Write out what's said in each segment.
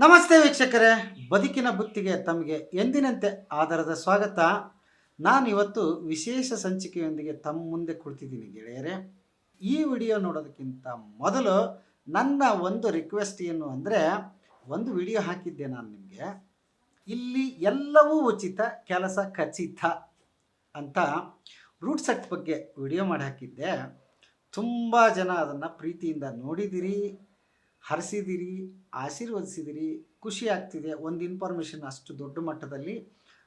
ನಮಸ್ತೆ ವೀಕ್ಷಕರೇ. ಬದುಕಿನ ಬುತ್ತಿಗೆ ತಮಗೆ ಎಂದಿನಂತೆ ಆಧಾರದ ಸ್ವಾಗತ. ನಾನು ಇವತ್ತು ವಿಶೇಷ ಸಂಚಿಕೆಯೊಂದಿಗೆ ತಮ್ಮ ಮುಂದೆ ಕುಳಿತಿದ್ದೀನಿ ಗೆಳೆಯರೇ. ಈ ವಿಡಿಯೋ ನೋಡೋದಕ್ಕಿಂತ ಮೊದಲು ನನ್ನ ಒಂದು ರಿಕ್ವೆಸ್ಟ್ ಏನು ಅಂದರೆ, ಒಂದು ವಿಡಿಯೋ ಹಾಕಿದ್ದೆ ನಾನು ನಿಮಗೆ. ಇಲ್ಲಿ ಎಲ್ಲವೂ ಉಚಿತ, ಕೆಲಸ ಖಚಿತ ಅಂತ ರೂಟ್ ಸೆಟ್ ಬಗ್ಗೆ ವಿಡಿಯೋ ಮಾಡಿ ಹಾಕಿದ್ದೆ. ತುಂಬ ಜನ ಅದನ್ನು ಪ್ರೀತಿಯಿಂದ ನೋಡಿದಿರಿ. ಹರಿಸಿದಿರಿ, ಆಶೀರ್ವದಿಸಿದಿರಿ, ಖುಷಿ ಆಗ್ತಿದೆ. ಒಂದು ಇನ್ಫಾರ್ಮೇಷನ್ ಅಷ್ಟು ದೊಡ್ಡ ಮಟ್ಟದಲ್ಲಿ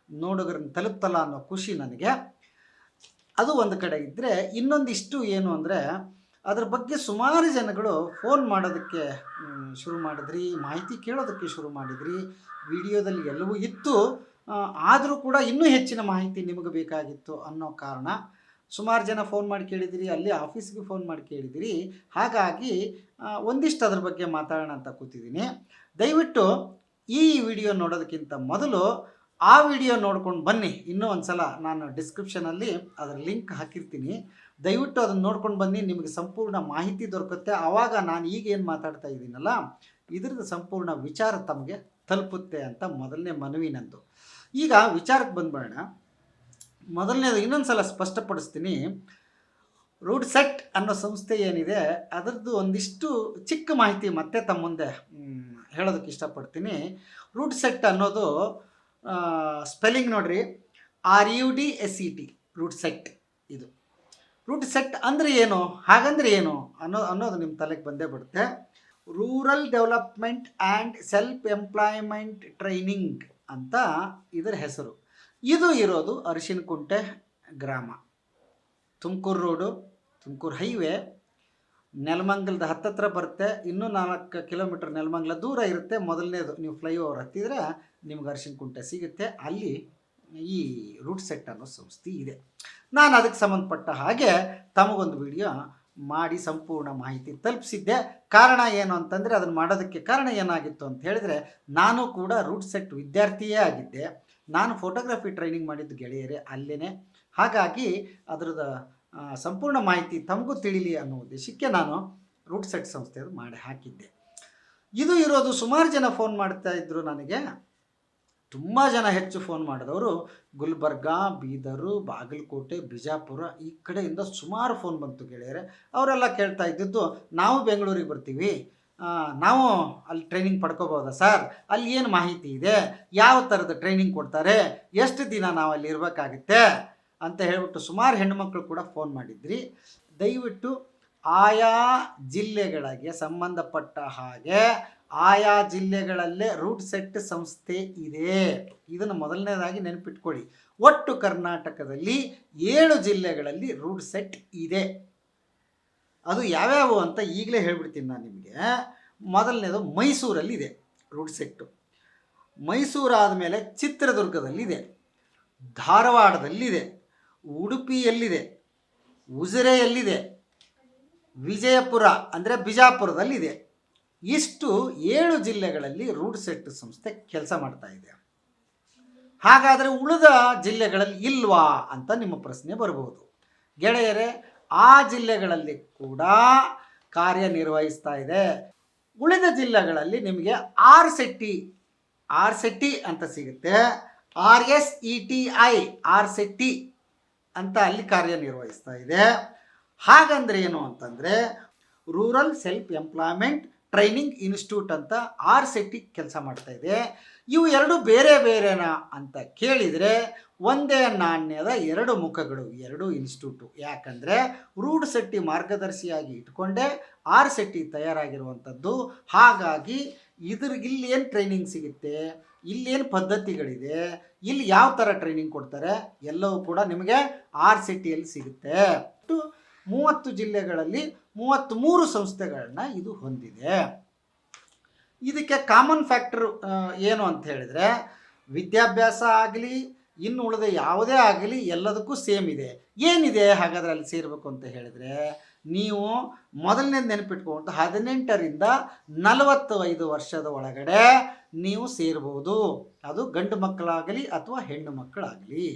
ನೋಡೋಗ್ರನ್ನ ತಲುಪ್ತಲ್ಲ ಅನ್ನೋ ಖುಷಿ ನನಗೆ. ಅದು ಒಂದು ಕಡೆ ಇದ್ದರೆ ಇನ್ನೊಂದಿಷ್ಟು ಏನು ಅಂದರೆ ಅದ್ರ ಬಗ್ಗೆ ಸುಮಾರು ಜನಗಳು ಫೋನ್ ಮಾಡೋದಕ್ಕೆ ಶುರು ಮಾಡಿದ್ರಿ, ಮಾಹಿತಿ ಕೇಳೋದಕ್ಕೆ ಶುರು ಮಾಡಿದ್ರಿ. ವಿಡಿಯೋದಲ್ಲಿ ಎಲ್ಲವೂ ಇತ್ತು. ಆದರೂ ಕೂಡ ಇನ್ನೂ ಹೆಚ್ಚಿನ ಮಾಹಿತಿ ನಿಮಗೆ ಬೇಕಾಗಿತ್ತು ಅನ್ನೋ ಕಾರಣ ಸುಮಾರು ಜನ ಫೋನ್ ಮಾಡಿ ಕೇಳಿದಿರಿ, ಅಲ್ಲಿ ಆಫೀಸ್ಗೆ ಫೋನ್ ಮಾಡಿ ಕೇಳಿದಿರಿ. ಹಾಗಾಗಿ ಒಂದಿಷ್ಟು ಅದ್ರ ಬಗ್ಗೆ ಮಾತಾಡೋಣ ಅಂತ ಕೂತಿದ್ದೀನಿ. ದಯವಿಟ್ಟು ಈ ವಿಡಿಯೋ ನೋಡೋದಕ್ಕಿಂತ ಮೊದಲು ಆ ವಿಡಿಯೋ ನೋಡ್ಕೊಂಡು ಬನ್ನಿ. ಇನ್ನೂ ಒಂದು ಸಲ ನಾನು ಡಿಸ್ಕ್ರಿಪ್ಷನಲ್ಲಿ ಅದರ ಲಿಂಕ್ ಹಾಕಿರ್ತೀನಿ. ದಯವಿಟ್ಟು ಅದನ್ನು ನೋಡ್ಕೊಂಡು ಬನ್ನಿ. ನಿಮಗೆ ಸಂಪೂರ್ಣ ಮಾಹಿತಿ ದೊರಕುತ್ತೆ. ಆವಾಗ ನಾನು ಈಗ ಏನು ಮಾತಾಡ್ತಾ ಇದ್ದೀನಲ್ಲ, ಇದ್ರದ್ದು ಸಂಪೂರ್ಣ ವಿಚಾರ ತಮಗೆ ತಲುಪುತ್ತೆ ಅಂತ ಮೊದಲನೇ ಮನವಿ ನಂದು ಈಗ ವಿಚಾರಕ್ಕೆ ಬಂದ್ಬೇಡ ಮೊದಲನೇದು ಇನ್ನೊಂದು ಸಲ ಸ್ಪಷ್ಟಪಡಿಸ್ತೀನಿ. ರೂಟ್ ಸೆಟ್ ಅನ್ನೋ ಸಂಸ್ಥೆ ಏನಿದೆ, ಅದರದ್ದು ಒಂದಿಷ್ಟು ಚಿಕ್ಕ ಮಾಹಿತಿ ಮತ್ತೆ ತಮ್ಮ ಮುಂದೆ ಹೇಳೋದಕ್ಕೆ ಇಷ್ಟಪಡ್ತೀನಿ. ರೂಟ್ ಸೆಟ್ ಅನ್ನೋದು ಸ್ಪೆಲ್ಲಿಂಗ್ ನೋಡ್ರಿ. R U D S E T RUDSET ಇದು. ರೂಟ್ ಸೆಟ್ ಅಂದರೆ ಏನು, ಹಾಗಂದ್ರೆ ಏನು ಅನ್ನೋ, ಅನ್ನೋದು ನಿಮ್ಮ ತಲೆಗೆ ಬಂದೇ ಬಿಡುತ್ತೆ rural development and self employment training ಅಂತ ಇದರ ಹೆಸರು. ಇದು ಇರೋದು ಅರಿಶಿನಕುಂಟೆ ಗ್ರಾಮ. Tumakuru road, Tumakuru highway. ನೆಲಮಂಗಲದ ಹತ್ತತ್ರ ಬರುತ್ತೆ. ಇನ್ನೂ ನಾಲ್ಕು ಕಿಲೋಮೀಟರ್ ನೆಲಮಂಗಲ ದೂರ ಇರುತ್ತೆ. ಮೊದಲನೇದು ನೀವು ಫ್ಲೈಓವರ್ ಹತ್ತಿದ್ರೆ ನಿಮ್ಗೆ ಅರಿಶಿನಕುಂಟೆ ಸಿಗುತ್ತೆ. ಅಲ್ಲಿ ಈ ರೂಟ್ ಸೆಟ್ ಅನ್ನೋ ಸಂಸ್ಥೆ ಇದೆ. ನಾನು ಅದಕ್ಕೆ ಸಂಬಂಧಪಟ್ಟ ಹಾಗೆ ತಮಗೊಂದು ವಿಡಿಯೋ ಮಾಡಿ ಸಂಪೂರ್ಣ ಮಾಹಿತಿ ತಲುಪಿಸಿದ್ದೆ. ಕಾರಣ ಏನು ಅಂತಂದರೆ, ಅದನ್ನು ಮಾಡೋದಕ್ಕೆ ಕಾರಣ ಏನಾಗಿತ್ತು ಅಂತ ಹೇಳಿದರೆ, ನಾನು ಕೂಡ ರೂಟ್ ಸೆಟ್ ವಿದ್ಯಾರ್ಥಿಯೇ ಆಗಿದ್ದೆ. ನಾನು ಫೋಟೋಗ್ರಫಿ ಟ್ರೈನಿಂಗ್ ಮಾಡಿದ್ದು ಗೆಳೆಯರೇ ಅಲ್ಲೇ ಹಾಗಾಗಿ ಅದರದ ಸಂಪೂರ್ಣ ಮಾಹಿತಿ ತಮಗೂ ತಿಳಿಲಿ ಅನ್ನೋ ಉದ್ದೇಶಕ್ಕೆ ನಾನು ರೂಟ್ ಸೆಟ್ ಸಂಸ್ಥೆದು ಮಾಡಿ ಹಾಕಿದ್ದೆ. ಇದು ಇರೋದು ಸುಮಾರು ಜನ ಫೋನ್ ಮಾಡ್ತಾ ಇದ್ದರು ನನಗೆ. ತುಂಬ ಜನ ಹೆಚ್ಚು ಫೋನ್ ಮಾಡಿದವರು ಗುಲ್ಬರ್ಗ, ಬೀದರು, ಬಾಗಲಕೋಟೆ, ಬಿಜಾಪುರ ಈ ಕಡೆಯಿಂದ ಸುಮಾರು ಫೋನ್ ಬಂತು ಗೆಳೆಯರೆ. ಅವರೆಲ್ಲ ಕೇಳ್ತಾ ಇದ್ದಿದ್ದು, ನಾವು ಬೆಂಗಳೂರಿಗೆ ಬರ್ತೀವಿ. ನಾವು ಅಲ್ಲಿ ಟ್ರೈನಿಂಗ್ ಪಡ್ಕೋಬೋದಾ ಸರ್? ಅಲ್ಲಿ ಏನು ಮಾಹಿತಿ ಇದೆ? ಯಾವ ಥರದ ಟ್ರೈನಿಂಗ್ ಕೊಡ್ತಾರೆ? ಎಷ್ಟು ದಿನ ನಾವು ಅಲ್ಲಿ ಇರಬೇಕಾಗುತ್ತೆ? ಅಂತ ಹೇಳ್ಬಿಟ್ಟು ಸುಮಾರು ಹೆಣ್ಣುಮಕ್ಳು ಕೂಡ ಫೋನ್ ಮಾಡಿದ್ರಿ. ದಯವಿಟ್ಟು ಆಯಾ ಜಿಲ್ಲೆಗಳಿಗೆ ಸಂಬಂಧಪಟ್ಟ ಹಾಗೆ ಆಯಾ ಜಿಲ್ಲೆಗಳಲ್ಲೇ ರೂಟ್ ಸೆಟ್ ಸಂಸ್ಥೆ ಇದೆ. ಇದನ್ನು ಮೊದಲನೇದಾಗಿ ನೆನಪಿಟ್ಕೊಳ್ಳಿ. ಒಟ್ಟು ಕರ್ನಾಟಕದಲ್ಲಿ ಏಳು ಜಿಲ್ಲೆಗಳಲ್ಲಿ ರೂಟ್ ಸೆಟ್ ಇದೆ. ಅದು ಯಾವ್ಯಾವು ಅಂತ ಈಗಲೇ ಹೇಳ್ಬಿಡ್ತೀನಿ ನಾನು ನಿಮಗೆ. ಮೊದಲನೇದು ಮೈಸೂರಲ್ಲಿದೆ ರೂಟ್ ಸೆಟ್ಟು ಮೈಸೂರು ಆದಮೇಲೆ ಚಿತ್ರದುರ್ಗದಲ್ಲಿದೆ, ಧಾರವಾಡದಲ್ಲಿದೆ, ಉಡುಪಿಯಲ್ಲಿದೆ, ಉಜಿರೆಯಲ್ಲಿದೆ, ವಿಜಯಪುರ ಅಂದರೆ ಬಿಜಾಪುರದಲ್ಲಿದೆ. ಇಷ್ಟು ಏಳು ಜಿಲ್ಲೆಗಳಲ್ಲಿ ರೂಟ್ ಸೆಟ್ ಸಂಸ್ಥೆ ಕೆಲಸ ಮಾಡ್ತಾ ಇದೆ. ಹಾಗಾದರೆ ಉಳಿದ ಜಿಲ್ಲೆಗಳಲ್ಲಿ ಇಲ್ವಾ ಅಂತ ನಿಮ್ಮ ಪ್ರಶ್ನೆ ಬರಬಹುದು ಗೆಳೆಯರೇ, ಆ ಜಿಲ್ಲೆಗಳಲ್ಲಿ ಕೂಡ ಕಾರ್ಯನಿರ್ವಹಿಸ್ತಾ ಇದೆ. ಉಳಿದ ಜಿಲ್ಲೆಗಳಲ್ಲಿ ನಿಮಗೆ ಆರ್ ಸೆಟ್ಟಿ ಆರ್ ಸೆಟ್ಟಿ ಅಂತ ಸಿಗುತ್ತೆ. R S E T I, R SETI ಅಂತ ಅಲ್ಲಿ ಕಾರ್ಯನಿರ್ವಹಿಸ್ತಾ ಇದೆ. ಹಾಗಂದ್ರೆ ಏನು ಅಂತಂದರೆ rural self employment training institute ಅಂತ ಆರ್ ಸೆಟ್ಟಿ ಕೆಲಸ ಮಾಡ್ತಾ ಇದೆ. ಇವು ಎರಡು ಬೇರೆ ಬೇರೆನಾ ಅಂತ ಕೇಳಿದರೆ ಒಂದೇ ನಾಣ್ಯದ ಎರಡು ಮುಖಗಳು, ಎರಡು ಇನ್ಸ್ಟಿಟ್ಯೂಟು. ಯಾಕಂದರೆ ರೂಢ್ ಸೆಟ್ಟಿ ಮಾರ್ಗದರ್ಶಿಯಾಗಿ ಇಟ್ಕೊಂಡೆ ಆರ್ ಸೆಟ್ಟಿ ತಯಾರಾಗಿರುವಂಥದ್ದು. ಹಾಗಾಗಿ ಇದ್ರ ಏನು ಟ್ರೈನಿಂಗ್ ಸಿಗುತ್ತೆ ಇಲ್ಲೇನು ಪದ್ಧತಿಗಳಿದೆ, ಇಲ್ಲಿ ಯಾವ ಥರ ಟ್ರೈನಿಂಗ್ ಕೊಡ್ತಾರೆ ಎಲ್ಲವೂ ಕೂಡ ನಿಮಗೆ ಆರ್ ಸಿಟಿಯಲ್ಲಿ ಸಿಗುತ್ತೆ. ಮೂವತ್ತು ಜಿಲ್ಲೆಗಳಲ್ಲಿ ಮೂವತ್ತ್ಮೂರು ಸಂಸ್ಥೆಗಳನ್ನ ಇದು ಹೊಂದಿದೆ. ಇದಕ್ಕೆ ಕಾಮನ್ ಫ್ಯಾಕ್ಟರ್ ಏನು ಅಂತ ಹೇಳಿದರೆ, ವಿದ್ಯಾಭ್ಯಾಸ ಆಗಲಿ, ಇನ್ನು ಉಳಿದ ಯಾವುದೇ ಆಗಲಿ ಎಲ್ಲದಕ್ಕೂ ಸೇಮ್ ಇದೆ. ಏನಿದೆ ಹಾಗಾದ್ರೆ ಅಲ್ಲಿ ಸೇರಬೇಕು ಅಂತ ಹೇಳಿದರೆ, ನೀವು ಮೊದಲನೇ ನೆನಪಿಟ್ಕೊಂಡು ಹದಿನೆಂಟರಿಂದ ನಲವತ್ತೈದು ವರ್ಷದ ಒಳಗಡೆ ನೀವು ಸೇರ್ಬೋದು. ಅದು ಗಂಡು ಮಕ್ಕಳಾಗಲಿ ಅಥವಾ ಹೆಣ್ಣು ಮಕ್ಕಳಾಗಲಿ.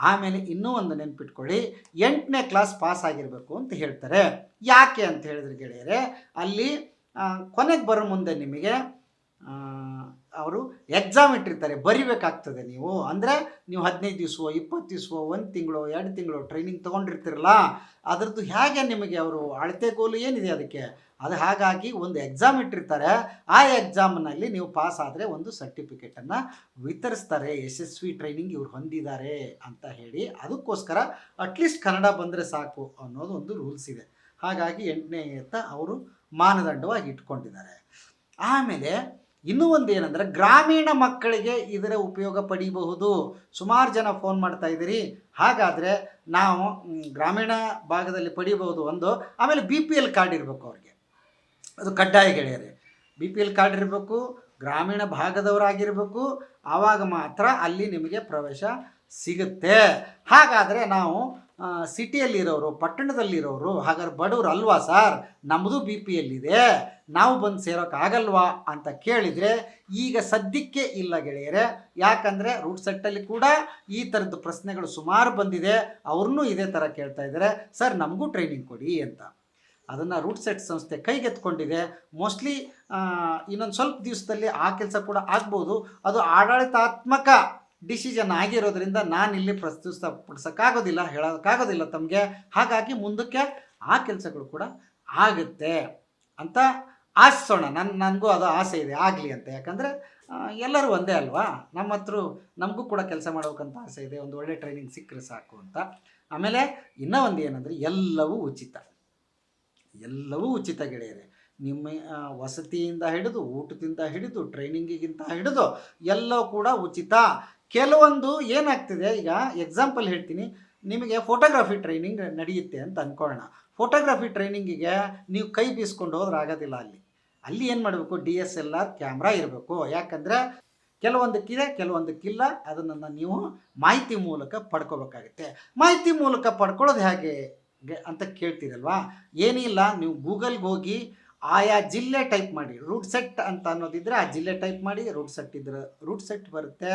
ಆಮೇಲೆ ಇನ್ನೂ ಒಂದು ನೆನ್ಪಿಟ್ಕೊಳ್ಳಿ, ಎಂಟನೇ ಕ್ಲಾಸ್ ಪಾಸ್ ಆಗಿರಬೇಕು ಅಂತ ಹೇಳ್ತಾರೆ. ಯಾಕೆ ಅಂತ ಹೇಳಿದ್ರೆ ಗೆಳೆಯರೆ, ಅಲ್ಲಿ ಕೊನೆಗೆ ಬರೋ ಮುಂದೆ ನಿಮಗೆ ಅವರು ಎಕ್ಸಾಮ್ ಇಟ್ಟಿರ್ತಾರೆ, ಬರಿಬೇಕಾಗ್ತದೆ ನೀವು. ಅಂದರೆ ನೀವು ಹದಿನೈದು ದಿವಸವೋ, ಇಪ್ಪತ್ತು ದಿವಸವೋ, ಒಂದು ತಿಂಗಳು, ಎರಡು ತಿಂಗಳು ಟ್ರೈನಿಂಗ್ ತೊಗೊಂಡಿರ್ತಿರಲ್ಲ, ಅದರದ್ದು ಹೇಗೆ ನಿಮಗೆ ಅವರು ಅಳತೆಗೋಲು ಏನಿದೆ ಅದಕ್ಕೆ? ಅದು ಹಾಗಾಗಿ ಒಂದು ಎಕ್ಸಾಮ್ ಇಟ್ಟಿರ್ತಾರೆ. ಆ ಎಕ್ಸಾಮ್ನಲ್ಲಿ ನೀವು ಪಾಸ್ ಆದರೆ ಒಂದು ಸರ್ಟಿಫಿಕೇಟನ್ನು ವಿತರಿಸ್ತಾರೆ. ಯಶಸ್ವಿ ಟ್ರೈನಿಂಗ್ ಇವ್ರು ಹೊಂದಿದ್ದಾರೆ ಅಂತ ಹೇಳಿ. ಅದಕ್ಕೋಸ್ಕರ ಅಟ್ಲೀಸ್ಟ್ ಕನ್ನಡ ಬಂದರೆ ಸಾಕು ಅನ್ನೋದು ಒಂದು ರೂಲ್ಸ್ ಇದೆ. ಹಾಗಾಗಿ ಎಂಟನೇ ಎತ್ತ ಅವರು ಮಾನದಂಡವಾಗಿ ಇಟ್ಕೊಂಡಿದ್ದಾರೆ. ಆಮೇಲೆ ಇನ್ನೂ ಒಂದು ಏನಂದರೆ ಗ್ರಾಮೀಣ ಮಕ್ಕಳಿಗೆ ಇದರ ಉಪಯೋಗ ಪಡೀಬಹುದು. ಸುಮಾರು ಜನ ಫೋನ್ ಮಾಡ್ತಾ ಇದ್ದೀರಿ. ಹಾಗಾದರೆ ನಾವು ಗ್ರಾಮೀಣ ಭಾಗದಲ್ಲಿ ಪಡೀಬಹುದು ಒಂದು. ಆಮೇಲೆ ಬಿ ಪಿ ಎಲ್ ಕಾರ್ಡ್ ಇರಬೇಕು ಅವ್ರಿಗೆ. ಅದು ಕಡ್ಡಾಯ ಗೆಳೆಯರೆ. ಬಿ ಪಿ ಎಲ್ ಕಾರ್ಡ್ ಇರಬೇಕು, ಗ್ರಾಮೀಣ ಭಾಗದವರಾಗಿರಬೇಕು. ಆವಾಗ ಮಾತ್ರ ಅಲ್ಲಿ ನಿಮಗೆ ಪ್ರವೇಶ ಸಿಗುತ್ತೆ. ಹಾಗಾದರೆ ನಾವು ಸಿಟಿಯಲ್ಲಿರೋರು, ಪಟ್ಟಣದಲ್ಲಿರೋರು, ಹಾಗಾದ್ರೆ ಬಡವರು ಅಲ್ವಾ ಸರ್? ನಮ್ಮದು ಬಿ ಪಿ ಎಲ್ಲಿದೆ ನಾವು ಬಂದು ಸೇರೋಕ್ಕಾಗಲ್ವಾ ಅಂತ ಕೇಳಿದರೆ, ಈಗ ಸದ್ಯಕ್ಕೆ ಇಲ್ಲ ಗೆಳೆಯರೆ. ಯಾಕಂದರೆ ರೂಟ್ ಸೆಟ್ಟಲ್ಲಿ ಕೂಡ ಈ ಥರದ್ದು ಪ್ರಶ್ನೆಗಳು ಸುಮಾರು ಬಂದಿದೆ. ಅವ್ರನ್ನೂ ಇದೇ ಥರ ಕೇಳ್ತಾ ಇದ್ದಾರೆ. ಸರ್, ನಮಗೂ ಟ್ರೈನಿಂಗ್ ಕೊಡಿ ಅಂತ. ಅದನ್ನು ರೂಟ್ ಸೆಟ್ ಸಂಸ್ಥೆ ಕೈಗೆತ್ಕೊಂಡಿದೆ ಮೋಸ್ಟ್ಲಿ ಇನ್ನೊಂದು ಸ್ವಲ್ಪ ದಿವಸದಲ್ಲಿ ಆ ಕೆಲಸ ಕೂಡ ಆಗ್ಬೋದು. ಅದು ಆಡಳಿತಾತ್ಮಕ ಡಿಸಿಷನ್ ಆಗಿರೋದ್ರಿಂದ ನಾನಿಲ್ಲಿ ಪ್ರಸ್ತುತಪಡಿಸೋಕ್ಕಾಗೋದಿಲ್ಲ ಹೇಳೋಕ್ಕಾಗೋದಿಲ್ಲ ತಮಗೆ. ಹಾಗಾಗಿ ಮುಂದಕ್ಕೆ ಆ ಕೆಲಸಗಳು ಕೂಡ ಆಗುತ್ತೆ ಅಂತ ಆಶಿಸೋಣ ನನ್ನ ನನಗೂ ಅದು ಆಸೆ ಇದೆ, ಆಗಲಿ ಅಂತ. ಯಾಕಂದರೆ ಎಲ್ಲರೂ ಒಂದೇ ಅಲ್ವಾ? ನಮ್ಮ ಹತ್ರ ನಮಗೂ ಕೂಡ ಕೆಲಸ ಮಾಡಬೇಕಂತ ಆಸೆ ಇದೆ, ಒಂದು ಒಳ್ಳೆ ಟ್ರೈನಿಂಗ್ ಸಿಕ್ಕರೆ ಸಾಕು ಅಂತ. ಆಮೇಲೆ ಇನ್ನೂ ಒಂದು ಏನಂದರೆ ಎಲ್ಲವೂ ಉಚಿತ. ಎಲ್ಲವೂ ಉಚಿತ ಗೆಳೆಯರೆ. ನಿಮ್ಮ ವಸತಿಯಿಂದ ಹಿಡಿದು, ಊಟದಿಂದ ಹಿಡಿದು ಟ್ರೈನಿಂಗಿಗಿಂತ ಹಿಡಿದು ಎಲ್ಲವೂ ಕೂಡ ಉಚಿತ. ಕೆಲವೊಂದು ಏನಾಗ್ತಿದೆ, ಈಗ ಎಕ್ಸಾಂಪಲ್ ಹೇಳ್ತೀನಿ. ನಿಮಗೆ ಫೋಟೋಗ್ರಫಿ ಟ್ರೈನಿಂಗ್ ನಡೆಯುತ್ತೆ ಅಂತ ಅಂದ್ಕೊಳ್ಳೋಣ ಫೋಟೋಗ್ರಫಿ ಟ್ರೈನಿಂಗಿಗೆ ನೀವು ಕೈ ಬೀಸ್ಕೊಂಡು ಹೋದ್ರೆ ಆಗೋದಿಲ್ಲ ಅಲ್ಲಿ. ಅಲ್ಲಿ ಏನು ಮಾಡಬೇಕು? D S L R camera ಇರಬೇಕು. ಯಾಕಂದರೆ ಕೆಲವೊಂದಕ್ಕಿದೆ, ಕೆಲವೊಂದಕ್ಕಿಲ್ಲ. ಅದನ್ನು ನೀವು ಮಾಹಿತಿ ಮೂಲಕ ಪಡ್ಕೋಬೇಕಾಗುತ್ತೆ. ಮಾಹಿತಿ ಮೂಲಕ ಪಡ್ಕೊಳ್ಳೋದು ಹೇಗೆ ಅಂತ ಕೇಳ್ತೀರಲ್ವಾ? ಏನಿಲ್ಲ ನೀವು ಗೂಗಲ್ಗೆ ಹೋಗಿ ಆಯಾ ಜಿಲ್ಲೆ ಟೈಪ್ ಮಾಡಿ. ರೂಟ್ ಸೆಟ್ ಅಂತ ಅನ್ನೋದಿದ್ರೆ ಆ ಜಿಲ್ಲೆ ಟೈಪ್ ಮಾಡಿ ರೂಟ್ ಸೆಟ್ ಇದ್ರೆ ರೂಟ್ ಸೆಟ್ ಬರುತ್ತೆ.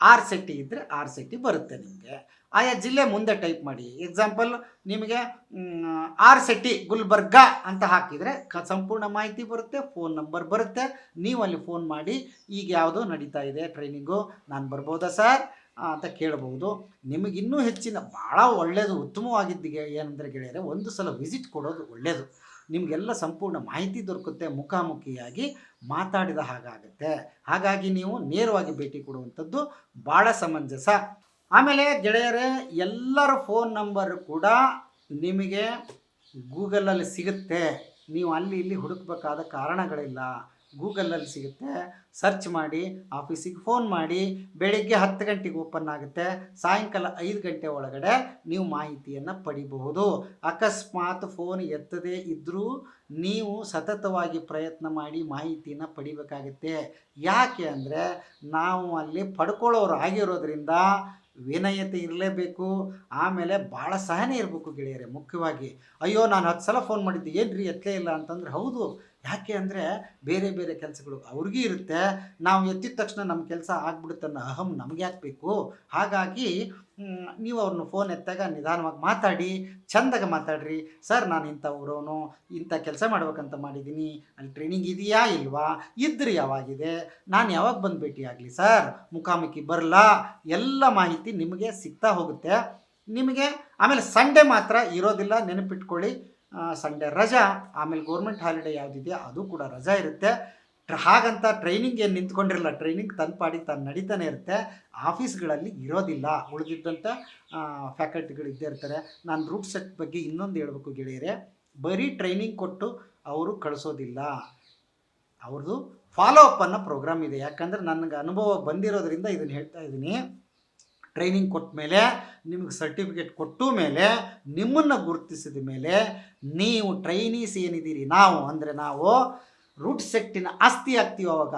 ಆರ್ ಸೆಟ್ಟಿ ಇದ್ದರೆ ಆರ್ ಸೆಟ್ಟಿ ಬರುತ್ತೆ ನಿಮಗೆ. ಆಯಾ ಜಿಲ್ಲೆ ಮುಂದೆ ಟೈಪ್ ಮಾಡಿ. ಎಕ್ಸಾಂಪಲ್ ನಿಮಗೆ ಆರ್ ಸೆಟ್ಟಿ ಗುಲ್ಬರ್ಗ ಅಂತ ಹಾಕಿದರೆ ಕ, ಸಂಪೂರ್ಣ ಮಾಹಿತಿ ಬರುತ್ತೆ ಫೋನ್ ನಂಬರ್ ಬರುತ್ತೆ. ನೀವು ಅಲ್ಲಿ ಫೋನ್ ಮಾಡಿ, ಈಗ ಯಾವುದೋ ನಡೀತಾ ಇದೆ ಟ್ರೈನಿಂಗು ನಾನು ಬರ್ಬೋದಾ ಸರ್ ಅಂತ ಕೇಳಬಹುದು. ನಿಮಗಿನ್ನೂ ಹೆಚ್ಚಿನ ಭಾಳ ಒಳ್ಳೆಯದು ಉತ್ತಮವಾಗಿದ್ದಿಗೆ ಏನಂದರೆ ಗೆಳೆಯರೆ, ಒಂದು ಸಲ ವಿಸಿಟ್ ಕೊಡೋದು ಒಳ್ಳೆಯದು ನಿಮಗೆಲ್ಲ ಸಂಪೂರ್ಣ ಮಾಹಿತಿ ದೊರಕುತ್ತೆ, ಮುಖಾಮುಖಿಯಾಗಿ ಮಾತಾಡಿದ ಹಾಗಾಗುತ್ತೆ. ಹಾಗಾಗಿ ನೀವು ನೇರವಾಗಿ ಭೇಟಿ ಕೊಡುವಂಥದ್ದು ಭಾಳ ಸಮಂಜಸ. ಆಮೇಲೆ ಗೆಳೆಯರೇ, ಎಲ್ಲರ ಫೋನ್ ನಂಬರ್ ಕೂಡ ನಿಮಗೆ ಗೂಗಲಲ್ಲಿ ಸಿಗುತ್ತೆ. ನೀವು ಅಲ್ಲಿ ಇಲ್ಲಿ ಹುಡುಕಬೇಕಾದ ಕಾರಣಗಳಿಲ್ಲ. ಗೂಗಲಲ್ಲಿ ಸಿಗುತ್ತೆ. ಸರ್ಚ್ ಮಾಡಿ, ಆಫೀಸಿಗೆ ಫೋನ್ ಮಾಡಿ, ಬೆಳಿಗ್ಗೆ ಹತ್ತು ಗಂಟೆಗೆ ಓಪನ್ ಆಗುತ್ತೆ. ಸಾಯಂಕಾಲ ಐದು ಗಂಟೆ ಒಳಗಡೆ ನೀವು ಮಾಹಿತಿಯನ್ನು ಪಡಿಬಹುದು. ಅಕಸ್ಮಾತ್ ಫೋನ್ ಎತ್ತದೇ ಇದ್ದರೂ ನೀವು ಸತತವಾಗಿ ಪ್ರಯತ್ನ ಮಾಡಿ ಮಾಹಿತಿಯನ್ನು ಪಡಿಬೇಕಾಗುತ್ತೆ. ಯಾಕೆ ಅಂದರೆ ನಾವು ಅಲ್ಲಿ ಪಡ್ಕೊಳ್ಳೋರು ಆಗಿರೋದ್ರಿಂದ ವಿನಯತೆ ಇರಲೇಬೇಕು. ಆಮೇಲೆ ಭಾಳ ಸಹನೆ ಇರಬೇಕು ಗೆಳೆಯರೆ, ಮುಖ್ಯವಾಗಿ. ಅಯ್ಯೋ, ನಾನು ಹತ್ತು ಸಲ ಫೋನ್ ಮಾಡಿದ್ದೆ ಏನು ರೀ ಎತ್ತಲೇ ಇಲ್ಲ ಅಂತಂದ್ರೆ ಹೌದು. ಯಾಕೆ ಅಂದರೆ ಬೇರೆ ಬೇರೆ ಕೆಲಸಗಳು ಅವ್ರಿಗೂ ಇರುತ್ತೆ, ನಾವು ಎತ್ತಿದ ತಕ್ಷಣ ನಮ್ಮ ಕೆಲಸ ಆಗ್ಬಿಡುತ್ತೆ ಅನ್ನೋ ಅಹಂ ನಮಗೆ ಯಾಕೆ ಬೇಕು? ಹಾಗಾಗಿ ನೀವು ಅವ್ರನ್ನ ಫೋನ್ ಎತ್ತಾಗ ನಿಧಾನವಾಗಿ ಮಾತಾಡಿ, ಚಂದಾಗ ಮಾತಾಡ್ರಿ. ಸರ್, ನಾನು ಇಂಥ ಊರವನು, ಇಂಥ ಕೆಲಸ ಮಾಡ್ಬೇಕಂತ ಮಾಡಿದ್ದೀನಿ. ಅಲ್ಲಿ ಟ್ರೈನಿಂಗ್ ಇದೆಯಾ ಇಲ್ವಾ? ಇದ್ರೆ ಯಾವಾಗಿದೆ? ನಾನು ಯಾವಾಗ ಬಂದು ಭೇಟಿಯಾಗಲಿ ಸರ್? ಮುಖಾಮುಖಿ ಬರಲಾ? ಎಲ್ಲ ಮಾಹಿತಿ ನಿಮಗೆ ಸಿಗ್ತಾ ಹೋಗುತ್ತೆ. ನಿಮಗೆ, ಆಮೇಲೆ ಸಂಡೇ ಮಾತ್ರ ಇರೋದಿಲ್ಲ, ನೆನಪಿಟ್ಕೊಳ್ಳಿ. ಸಂಡೇ ರಜಾ, ಆಮೇಲೆ ಗೌರ್ಮೆಂಟ್ ಹಾಲಿಡೇ ಯಾವುದಿದೆಯೋ ಅದು ಕೂಡ ರಜಾ ಇರುತ್ತೆ. ಹಾಗಂತ ಟ್ರೈನಿಂಗ್ ಏನು ನಿಂತ್ಕೊಂಡಿರಲ್ಲ ಟ್ರೈನಿಂಗ್ ತನ್ನ ಪಾಡಿ ತಾನು ನಡೀತಾನೆ ಇರುತ್ತೆ. ಆಫೀಸ್ಗಳಲ್ಲಿ ಇರೋದಿಲ್ಲ ಉಳಿದಿದ್ದಂಥ ಫ್ಯಾಕಲ್ಟಿಗಳು ಇದ್ದೇ ಇರ್ತಾರೆ. ನಾನು ರೂಟ್ ಸೆಟ್ ಬಗ್ಗೆ ಇನ್ನೊಂದು ಹೇಳಬೇಕು ಗೆಳೆಯರೆ. ಬರೀ ಟ್ರೈನಿಂಗ್ ಕೊಟ್ಟು ಅವರು ಕಳಿಸೋದಿಲ್ಲ. ಅವ್ರದ್ದು ಫಾಲೋ ಅಪ್ ಅನ್ನೋ ಪ್ರೋಗ್ರಾಮ್ ಇದೆ. ಯಾಕಂದರೆ ನನಗೆ ಅನುಭವ ಬಂದಿರೋದ್ರಿಂದ ಇದನ್ನು ಹೇಳ್ತಾ ಇದ್ದೀನಿ. ಟ್ರೈನಿಂಗ್ ಕೊಟ್ಟ ಮೇಲೆ, ನಿಮಗೆ ಸರ್ಟಿಫಿಕೇಟ್ ಕೊಟ್ಟು ಮೇಲೆ, ನಿಮ್ಮನ್ನು ಗುರುತಿಸಿದ ಮೇಲೆ ನೀವು ಟ್ರೈನೀಸ್ ಏನಿದ್ದೀರಿ? ನಾವು ಅಂದರೆ ನಾವು ರೂಟ್ ಸೆಟ್ಟಿನ ಆಸ್ತಿ ಆಗ್ತೀವಿ ಅವಾಗ.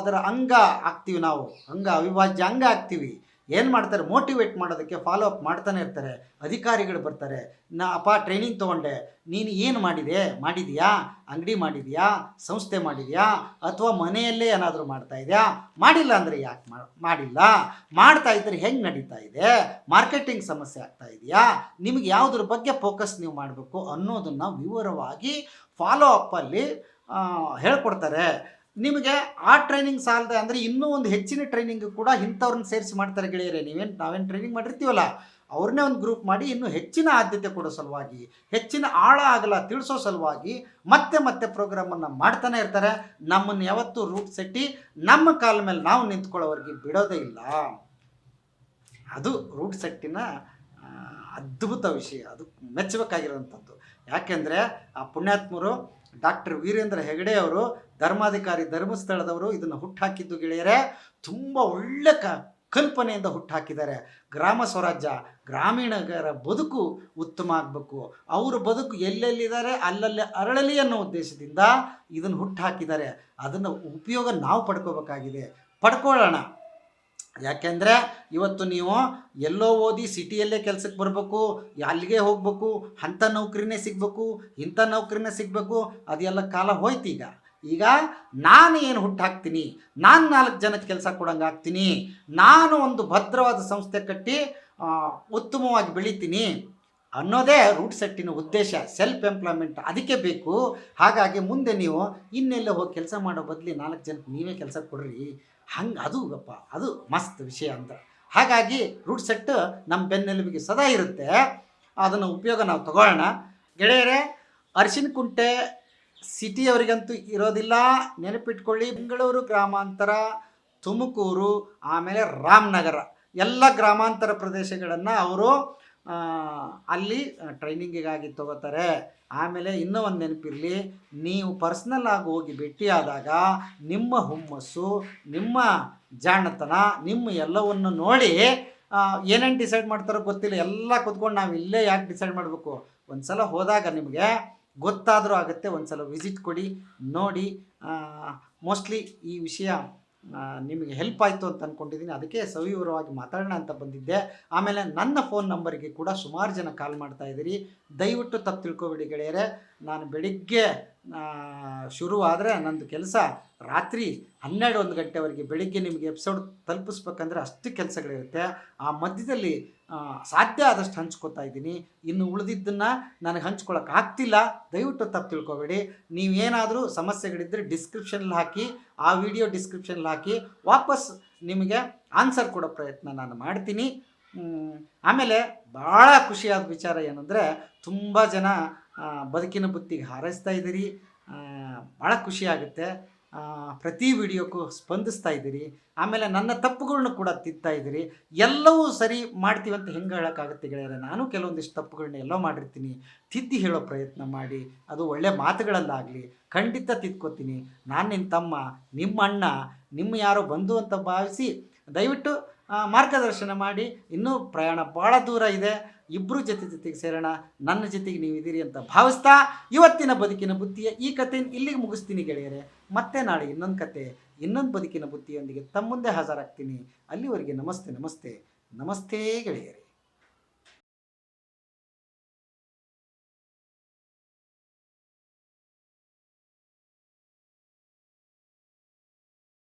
ಅದರ ಅಂಗ ಆಗ್ತೀವಿ ನಾವು. ಅಂಗ ಅವಿಭಾಜ್ಯ ಅಂಗ ಆಗ್ತೀವಿ. ಏನು ಮಾಡ್ತಾರೆ? ಮೋಟಿವೇಟ್ ಮಾಡೋದಕ್ಕೆ ಫಾಲೋ ಅಪ್ ಮಾಡ್ತಾನೆ ಇರ್ತಾರೆ. ಅಧಿಕಾರಿಗಳು ಬರ್ತಾರೆ. ನಾ, ಅಪ್ಪ ಟ್ರೈನಿಂಗ್ ತೊಗೊಂಡೆ. ನೀನು ಏನು ಮಾಡಿದೆ? ಮಾಡಿದೆಯಾ? ಅಂಗಡಿ ಮಾಡಿದೆಯಾ? ಸಂಸ್ಥೆ ಮಾಡಿದೆಯಾ? ಅಥವಾ ಮನೆಯಲ್ಲೇ ಏನಾದರೂ ಮಾಡ್ತಾ ಇದೆಯಾ? ಮಾಡಿಲ್ಲ ಅಂದರೆ ಯಾಕೆ ಮಾಡಿಲ್ಲ? ಮಾಡ್ತಾ ಇದ್ದರೆ ಹೆಂಗೆ ನಡೀತಾ ಇದೆ? ಮಾರ್ಕೆಟಿಂಗ್ ಸಮಸ್ಯೆ ಆಗ್ತಾ ಇದೆಯಾ? ನಿಮಗೆ ಯಾವುದ್ರ ಬಗ್ಗೆ ಫೋಕಸ್ ನೀವು ಮಾಡಬೇಕು ಅನ್ನೋದನ್ನು ವಿವರವಾಗಿ ಫಾಲೋ ಅಪ್ಪಲ್ಲಿ ಹೇಳ್ಕೊಡ್ತಾರೆ. ನಿಮಗೆ ಆ ಟ್ರೈನಿಂಗ್ ಸಾಲದೆ ಅಂದರೆ ಇನ್ನೂ ಒಂದು ಹೆಚ್ಚಿನ ಟ್ರೈನಿಂಗ್ ಕೂಡ ಇಂಥವ್ರನ್ನ ಸೇರಿಸಿ ಮಾಡ್ತಾರೆ ಗೆಳೆಯರೆ. ನೀವೇನು, ನಾವೇನು ಟ್ರೈನಿಂಗ್ ಮಾಡಿರ್ತೀವಲ್ಲ, ಅವ್ರನ್ನೇ ಒಂದು ಗ್ರೂಪ್ ಮಾಡಿ ಇನ್ನೂ ಹೆಚ್ಚಿನ ಆದ್ಯತೆ ಕೊಡೋ ಸಲುವಾಗಿ, ಹೆಚ್ಚಿನ ಆಳ ಆಗಲ್ಲ ತಿಳಿಸೋ ಸಲುವಾಗಿ ಮತ್ತೆ ಮತ್ತೆ ಪ್ರೋಗ್ರಾಮನ್ನು ಮಾಡ್ತಾನೆ ಇರ್ತಾರೆ. ನಮ್ಮನ್ನು ಯಾವತ್ತೂ ರೂಟ್ ಸೆಟ್ಟಿ ನಮ್ಮ ಕಾಲ ಮೇಲೆ ನಾವು ನಿಂತ್ಕೊಳ್ಳೋವರೆಗೆ ಬಿಡೋದೇ ಇಲ್ಲ. ಅದು ರೂಟ್ ಸೆಟ್ಟಿನ ಅದ್ಭುತ ವಿಷಯ. ಅದು ಮೆಚ್ಚಬೇಕಾಗಿರೋವಂಥದ್ದು. ಯಾಕೆಂದರೆ ಆ ಪುಣ್ಯಾತ್ಮರು ಡಾಕ್ಟರ್ ವೀರೇಂದ್ರ ಹೆಗಡೆ ಅವರು ಧರ್ಮಾಧಿಕಾರಿ ಧರ್ಮಸ್ಥಳದವರು ಇದನ್ನು ಹುಟ್ಟಾಕಿದ್ದು ಗೆಳೆಯರೇ, ತುಂಬ ಒಳ್ಳೆ ಕ, ಕಲ್ಪನೆಯಿಂದ ಹುಟ್ಟಾಕಿದ್ದಾರೆ ಗ್ರಾಮ ಸ್ವರಾಜ್ಯ ಗ್ರಾಮೀಣಗರ ಬದುಕು ಉತ್ತಮ ಆಗಬೇಕು. ಅವರ ಬದುಕು ಎಲ್ಲೆಲ್ಲಿದ್ದಾರೆ, ಅಲ್ಲಲ್ಲಿ ಅರಳಲಿ ಅನ್ನೋ ಉದ್ದೇಶದಿಂದ ಇದನ್ನು ಹುಟ್ಟಾಕಿದ್ದಾರೆ ಅದನ್ನು ಉಪಯೋಗ ನಾವು ಪಡ್ಕೋಬೇಕಾಗಿದೆ. ಪಡ್ಕೊಳ್ಳೋಣ. ಯಾಕೆಂದರೆ ಇವತ್ತು ನೀವು ಎಲ್ಲೋ ಓದಿ ಸಿಟಿಯಲ್ಲೇ ಕೆಲಸಕ್ಕೆ ಬರಬೇಕು, ಅಲ್ಲಿಗೆ ಹೋಗಬೇಕು, ಅಂಥ ನೌಕರಿನೇ ಸಿಗಬೇಕು, ಇಂಥ ನೌಕರಿನೇ ಸಿಗಬೇಕು, ಅದೆಲ್ಲ ಕಾಲ ಹೋಯ್ತು ಈಗ ಈಗ ನಾನು ಏನು ಹುಟ್ಟಾಕ್ತೀನಿ ನಾನು ನಾಲ್ಕು ಜನಕ್ಕೆ ಕೆಲಸ ಕೊಡಂಗೆ ಆಗ್ತೀನಿ. ನಾನು ಒಂದು ಭದ್ರವಾದ ಸಂಸ್ಥೆ ಕಟ್ಟಿ ಉತ್ತಮವಾಗಿ ಬೆಳಿತೀನಿ ಅನ್ನೋದೇ ರೂಟ್ ಸೆಟ್ಟಿನ ಉದ್ದೇಶ ಸೆಲ್ಫ್ ಎಂಪ್ಲಾಯ್ಮೆಂಟ್ ಅದಕ್ಕೆ ಬೇಕು. ಹಾಗಾಗಿ ಮುಂದೆ ನೀವು ಇನ್ನೆಲ್ಲ ಹೋಗಿ ಕೆಲಸ ಮಾಡೋ ಬದಲಿ ನಾಲ್ಕು ಜನಕ್ಕೆ ನೀವೇ ಕೆಲಸ ಕೊಡ್ರಿ. ಹಂಗೆ ಅದು ಗಪ್ಪ, ಅದು ಮಸ್ತ್ ವಿಷಯ ಅಂತ. ಹಾಗಾಗಿ ರೂಟ್ ಸೆಟ್ ನಮ್ಮ ಬೆನ್ನೆಲುಬಿಗೆ ಸದಾ ಇರುತ್ತೆ. ಅದನ್ನು ಉಪಯೋಗ ನಾವು ತಗೊಳ್ಳೋಣ. ಗೆಳೆಯರೇ, ಅರಿಶಿನ ಕುಂಟೆ ಸಿಟಿಯವರಿಗಂತೂ ಇರೋದಿಲ್ಲ. ನೆನಪಿಟ್ಕೊಳ್ಳಿ, ಬೆಂಗಳೂರು ಗ್ರಾಮಾಂತರ, ತುಮಕೂರು, ಆಮೇಲೆ ರಾಮನಗರ. ಎಲ್ಲ ಗ್ರಾಮಾಂತರ ಪ್ರದೇಶಗಳನ್ನು ಅವರು ಅಲ್ಲಿ ಟ್ರೈನಿಂಗಿಗಾಗಿ ತಗೋತಾರೆ. ಆಮೇಲೆ ಇನ್ನೂ ಒಂದು ನೆನಪಿರಲಿ, ನೀವು ಪರ್ಸ್ನಲ್ ಆಗಿ ಹೋಗಿ ಭೇಟಿಯಾದಾಗ ನಿಮ್ಮ ಹುಮ್ಮಸ್ಸು, ನಿಮ್ಮ ಜಾಣತನ, ನಿಮ್ಮ ಎಲ್ಲವನ್ನು ನೋಡಿ ಏನೇನು ಡಿಸೈಡ್ ಮಾಡ್ತಾರೋ ಗೊತ್ತಿಲ್ಲ, ಎಲ್ಲ ಕುತ್ಕೊಂಡು ನಾವು ಇಲ್ಲೇ ಯಾಕೆ ಡಿಸೈಡ್ ಮಾಡಬೇಕು? ಒಂದು ಸಲ ಹೋದಾಗ ನಿಮಗೆ ಗೊತ್ತಾದರೂ ಆಗುತ್ತೆ ಒಂದು ಸಲ ವಿಸಿಟ್ ಕೊಡಿ, ನೋಡಿ ಮೋಸ್ಟ್ಲಿ ಈ ವಿಷಯ ನಿಮಗೆ ಹೆಲ್ಪ್ ಆಯಿತು ಅಂತ ಅಂದ್ಕೊಂಡಿದ್ದೀನಿ ಅದಕ್ಕೆ ಸವಿವರವಾಗಿ ಮಾತಾಡೋಣ ಅಂತ ಬಂದಿದ್ದೆ. ಆಮೇಲೆ ನನ್ನ ಫೋನ್ ನಂಬರಿಗೆ ಕೂಡ ಸುಮಾರು ಜನ ಕಾಲ್ ಮಾಡ್ತಾ ಇದ್ದೀರಿ. ದಯವಿಟ್ಟು ತಪ್ಪು ತಿಳ್ಕೊಬೇಡಿ ಗೆಳೆಯರೆ. ನಾನು ಬೆಳಿಗ್ಗೆ ಶುರುವಾದರೆ ನಂದು ಕೆಲಸ ರಾತ್ರಿ ಹನ್ನೆರಡು ಒಂದು ಗಂಟೆವರೆಗೆ ಬೆಳಿಗ್ಗೆ ನಿಮಗೆ ಎಪಿಸೋಡ್ ತಲುಪಿಸ್ಬೇಕಂದ್ರೆ ಅಷ್ಟು ಕೆಲಸಗಳಿರುತ್ತೆ. ಆ ಮಧ್ಯದಲ್ಲಿ ಸಾಧ್ಯ ಆದಷ್ಟು ಹಂಚ್ಕೋತಾ ಇದ್ದೀನಿ. ಇನ್ನು ಉಳಿದಿದ್ದನ್ನು ನನಗೆ ಹಂಚ್ಕೊಳಕ್ಕೆ ಆಗ್ತಿಲ್ಲ. ದಯವಿಟ್ಟು ತಪ್ಪು ತಿಳ್ಕೊಬೇಡಿ. ನೀವೇನಾದರೂ ಸಮಸ್ಯೆಗಳಿದ್ದರೆ ಡಿಸ್ಕ್ರಿಪ್ಷನಲ್ಲಿ ಹಾಕಿ, ಆ ವಿಡಿಯೋ ಡಿಸ್ಕ್ರಿಪ್ಷನಲ್ಲಿ ಹಾಕಿ, ವಾಪಸ್ ನಿಮಗೆ ಆನ್ಸರ್ ಕೊಡೋ ಪ್ರಯತ್ನ ನಾನು ಮಾಡ್ತೀನಿ. ಆಮೇಲೆ ಭಾಳ ಖುಷಿಯಾದ ವಿಚಾರ ಏನಂದರೆ, ತುಂಬ ಜನ ಬದುಕಿನ ಬುತ್ತಿಗೆ ಹಾರೈಸ್ತಾ ಇದ್ದೀರಿ. ಭಾಳ ಖುಷಿಯಾಗುತ್ತೆ ಪ್ರತಿ ವಿಡಿಯೋಕ್ಕೂ ಸ್ಪಂದಿಸ್ತಾ ಇದ್ದೀರಿ. ಆಮೇಲೆ ನನ್ನ ತಪ್ಪುಗಳನ್ನ ಕೂಡ ತಿದ್ತಾ ಇದ್ದೀರಿ. ಎಲ್ಲವೂ ಸರಿ ಮಾಡ್ತೀವಿ ಅಂತ ಹೆಂಗೆ ಹೇಳೋಕ್ಕಾಗುತ್ತೆ ಗೆಳೆಯರೆ? ನಾನು ಕೆಲವೊಂದಿಷ್ಟು ತಪ್ಪುಗಳನ್ನ ಎಲ್ಲೋ ಮಾಡಿರ್ತೀನಿ. ತಿದ್ದಿ ಹೇಳೋ ಪ್ರಯತ್ನ ಮಾಡಿ. ಅದು ಒಳ್ಳೆ ಮಾತುಗಳಲ್ಲಾಗಲಿ ಖಂಡಿತ ತಿದ್ಕೋತೀನಿ. ನಾನು ನಿನ್ನ ತಮ್ಮ, ನಿಮ್ಮ ಅಣ್ಣ, ನಿಮ್ಮ ಯಾರೋ ಬಂಧು ಅಂತ ಭಾವಿಸಿ ದಯವಿಟ್ಟು ಮಾರ್ಗದರ್ಶನ ಮಾಡಿ. ಇನ್ನೂ ಪ್ರಯಾಣ ಭಾಳ ದೂರ ಇದೆ. ಇಬ್ಬರು ಜೊತೆ ಜೊತೆಗೆ ಸೇರೋಣ. ನನ್ನ ಜೊತೆಗೆ ನೀವು ಇದ್ದೀರಿ ಅಂತ ಭಾವಿಸ್ತಾ ಇವತ್ತಿನ ಬದುಕಿನ ಬುತ್ತಿಯ ಈ ಕಥೆಯನ್ನು ಇಲ್ಲಿಗೆ ಮುಗಿಸ್ತೀನಿ ಗೆಳೆಯರೆ. ಮತ್ತೆ ನಾಳೆ ಇನ್ನೊಂದು ಕತೆ, ಇನ್ನೊಂದು ಬದುಕಿನ ಬುತ್ತಿಯೊಂದಿಗೆ ತಮ್ಮ ಮುಂದೆ ಹಾಜರಾಗ್ತೀನಿ. ಅಲ್ಲಿವರೆಗೆ ನಮಸ್ತೆ ನಮಸ್ತೆ ನಮಸ್ತೆ ಗೆಳೆಯರೆ.